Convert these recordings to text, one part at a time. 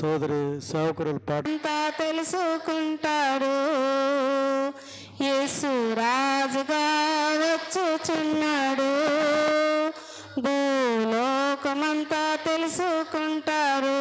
సోదరి సేవకురుల పాట. తెలుసుకుంటాడు. యేసు రాజుగా వచ్చుచున్నాడు. భూలోకమంతా తెలుసుకుంటారు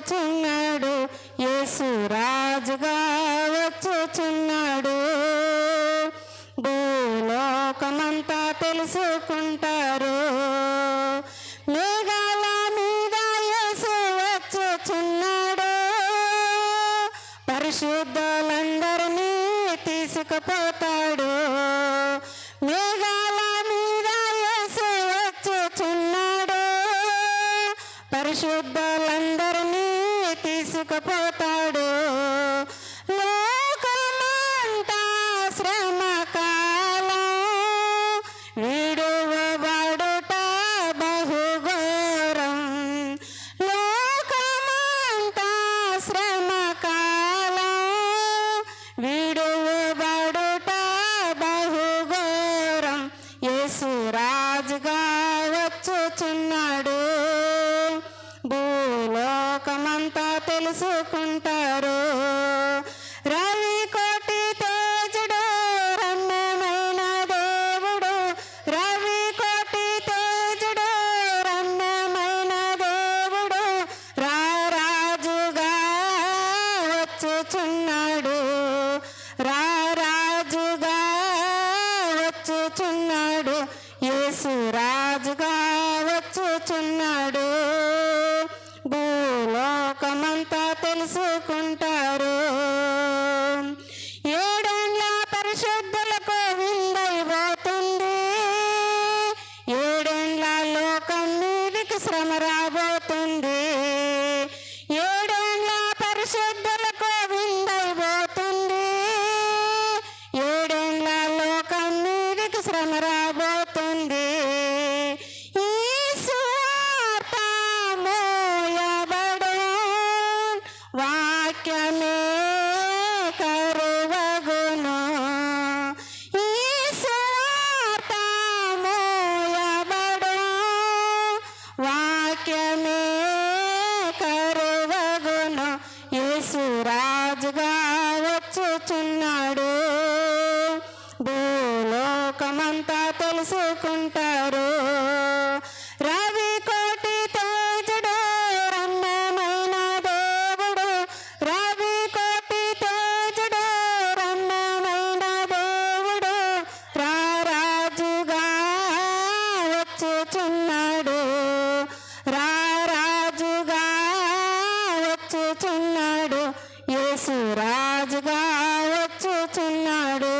వచ్చుచున్నాడు. యేసు రాజుగా వచ్చుచున్నాడు. భూలోకమంతా తెలుసుకుంటారు. మేఘాల మీద యేసు వచ్చుచున్నాడు. పరిశుద్ధులందరినీ తీసుకుపోతాడు. మేఘాల మీద యేసు వచ్చుచున్నాడు. పరిశుద్ధులందరినీ తీసుకుపోతాడు తెలుసుకుంటారు రవి కోటి తేజుడు రమ్యమైన దేవుడు. రవి కోటి తేజుడు రమ్యమైన దేవుడు. రారాజుగా వచ్చుచున్నాడు. రా I said. లోకమంతా తెలుసుకుంటారు. రవి కోటి తేజుడు రన్నమైన దేవుడు. రవి కోటి తేజుడు రన్నమైన దేవుడు. రారాజుగా వచ్చుచున్నాడు. రారాజుగా వచ్చుచున్నాడు. యేసు రాజుగా వచ్చుచున్నాడు.